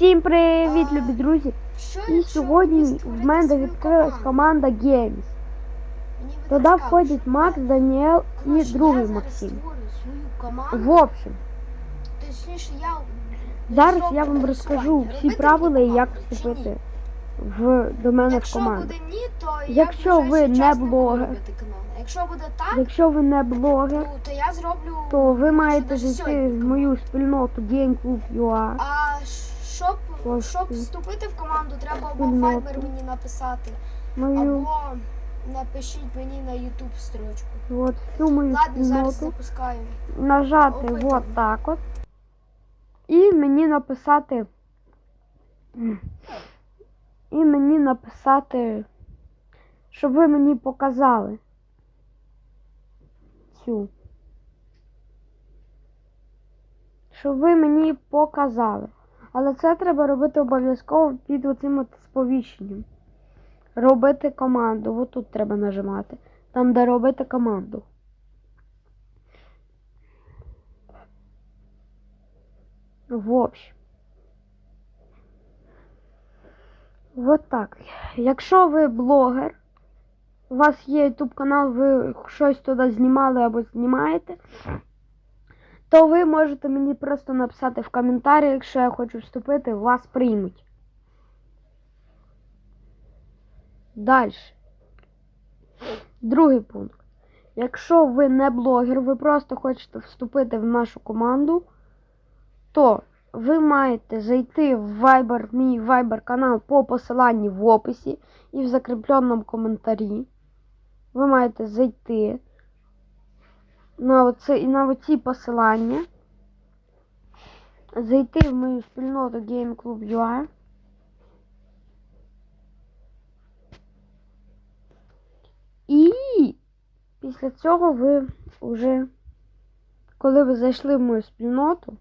Всім привіт, любі друзі! І сьогодні в мене відкрилась команда Games. Туди входять Макс, Даніел і другий Максим. В общем, зараз я вам розкажу всі правила, мені як вступити в, до мене в команду. Якщо ви не блогер. Якщо буде так, Якщо ви не блогер, то я зроблю. то ви маєте зайти в мою спільноту Game Club UA. А щоб, щоб вступити в команду, треба або. Viber мені написати, Мою або напишіть мені на YouTube строчку. от всю мою Ладно, зараз запускаю. нажати Опитом. вот так от. І мені написати. І мені написати, щоб ви мені показали цю. Щоб ви мені показали. Але це треба робити обов'язково під оцим сповіщенням. Робити команду. Отут треба нажимати. Там, де робити команду. В общем. Вот так. Якщо ви блогер, у вас є YouTube канал, ви щось туди знімали або знімаєте, то ви можете мені просто написати в коментарі, якщо я хочу вступити, вас приймуть. Далі. Другий пункт. Якщо ви не блогер, ви просто хочете вступити в нашу команду, то ви маєте зайти в Viber, мій Viber канал по посиланні в описі і в закріпленому коментарі. Ви маєте зайти на, оце, і на оці посилання, зайти в мою спільноту Game Club UA. І після цього ви вже, коли ви зайшли в мою спільноту,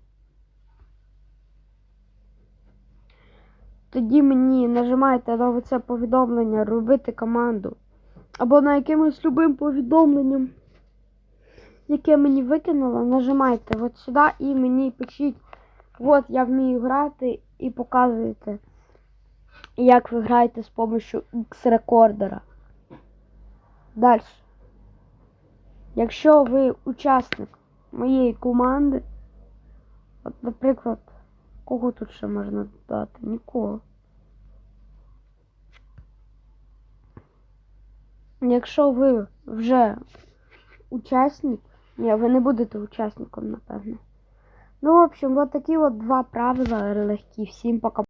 тоді мені нажимаєте на оце повідомлення робити команду. Або на якимось любим повідомленням, яке мені викинуло, нажимайте от сюди і мені пишіть, от я вмію грати і показуєте, як ви граєте з допомогою X-рекордера. Далі. Якщо ви учасник моєї команди, от, наприклад, кого тут ще можна додати? Нікого. Якщо ви вже учасник, ні, ви не будете учасником, напевно. Ну, в общем, от такі от два правила легкі. Всім пока.